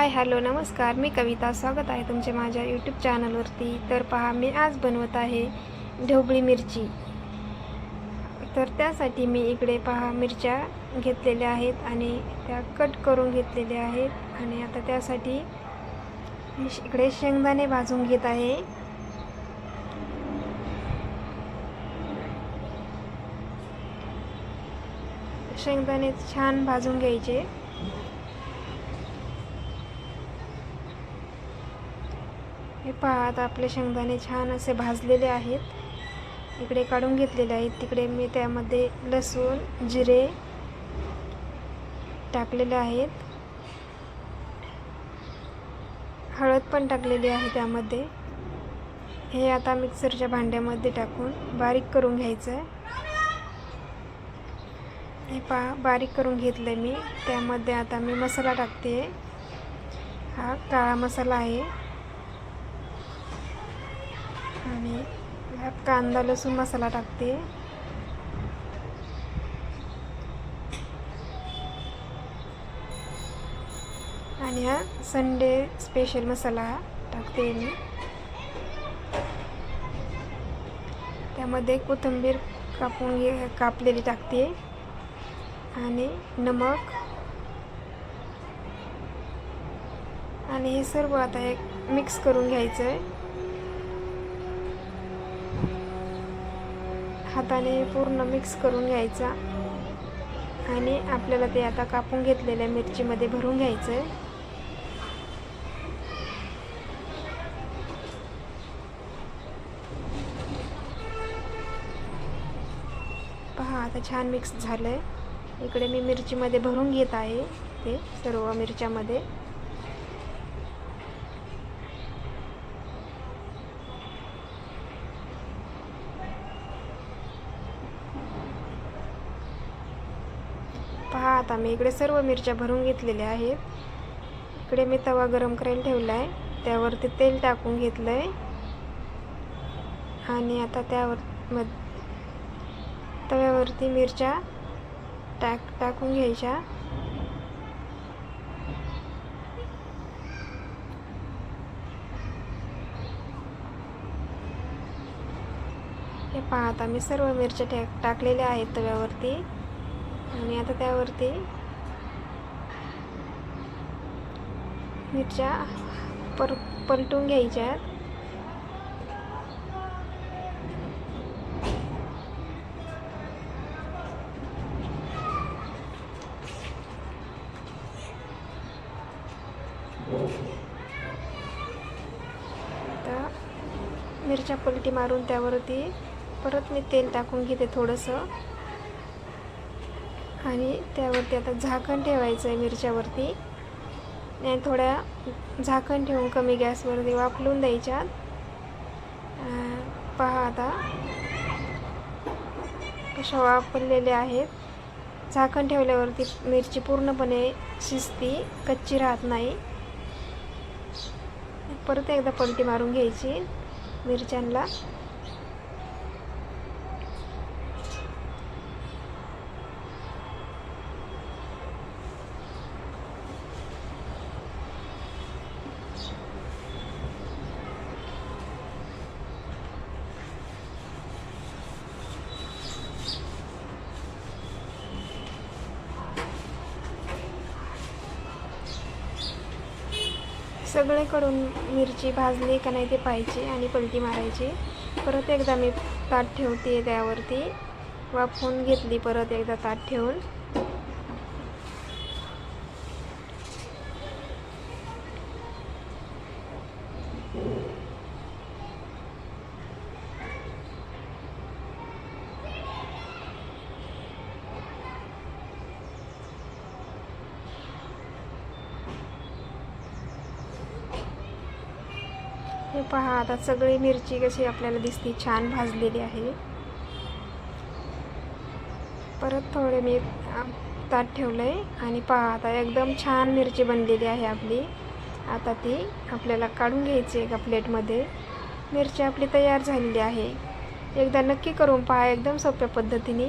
Hi hello नमस्कार. मी कविता. स्वागत आहे तुमचे माझ्या यूट्यूब चॅनलवरती तर पहा मी आज बनवत आहे ढोबळी मिरची. तर त्यासाठी मी इकडे पहा मिरच्या घेतलेल्या आहेत आणि त्या कट करून घेतलेल्या आहेत. आणि आता त्यासाठी मी श- इकडे शेंगदाणे भाजून घेत आहे. शेंगदाणे छान भाजून घ्यायचे. हे पहा आता आपले शेंगदाणे छान असे भाजलेले आहेत. इकडे काढून घेतलेले आहेत. तिकडे मी त्यामध्ये लसूण जिरे टाकलेले आहेत. हळद पण टाकलेली आहे त्यामध्ये. हे आता मिक्सरच्या भांड्यामध्ये टाकून बारीक करून घ्यायचं आहे. हे पहा बारीक करून घेतलं मी. त्यामध्ये आता मी मसाला टाकते. हा काळा मसाला आहे. आणि ह्यात कांदा लसूण मसाला टाकते. आणि हा संडे स्पेशल मसाला टाकते मी. त्यामध्ये कोथिंबीर कापून घे कापलेली टाकते. आणि नमक. आणि हे सर्व आता एक मिक्स करून घ्यायचं आहे हाताने पूर्ण मिक्स करून घ्यायचा. आणि आपल्याला ते आता कापून घेतलेल्या मिरचीमध्ये भरून घ्यायचं आहे पहा आता छान मिक्स झालं आहे इकडे मी मिरचीमध्ये भरून घेत आहे ते सर्व मिरच्यामध्ये. पहा आता मी इकडे सर्व मिरच्या भरून घेतलेल्या आहेत. इकडे मी तवा गरम करायला ठेवला आहे. त्यावरती तेल टाकून घेतलं आहे आणि आता त्यावर मध तव्यावरती मिरच्या टाक टाकून घ्यायच्या. हे पहा आता मी सर्व मिरच्या टाक टाकलेल्या आहेत तव्यावरती. आणि आता त्यावरती मिरच्या पर पलटून घ्यायच्या आता मिरच्या पलटी मारून त्यावरती परत मी तेल टाकून घेते थोडंसं. आणि त्यावरती आता झाकण ठेवायचं आहे मिरच्यावरती. आणि थोड्या झाकण ठेवून कमी गॅसवरती वापरून द्यायच्या. पहा आता. कशा वापरलेल्या आहेत. झाकण ठेवल्यावरती मिरची पूर्णपणे शिजती कच्ची राहत नाही. परत एकदा पलटी मारून घ्यायची मिरच्यांना. सगळेकडून मिरची भाजली का नाही ते पाहायची आणि पलटी मारायची. परत एकदा मी ताट ठेवते त्यावरती. वाफवून घेतली परत एकदा ताट ठेवून. हे पहा आता सगळी मिरची कशी आपल्याला दिसते छान भाजलेली आहे. परत थोडे मी ताट ठेवलं आहे आणि पहा आता एकदम छान मिरची बनलेली आहे आपली. आता ती आपल्याला काढून घ्यायची एका प्लेटमध्ये. मिरची आपली तयार झालेली आहे. एकदा नक्की करून पहा एकदम सोप्या पद्धतीने.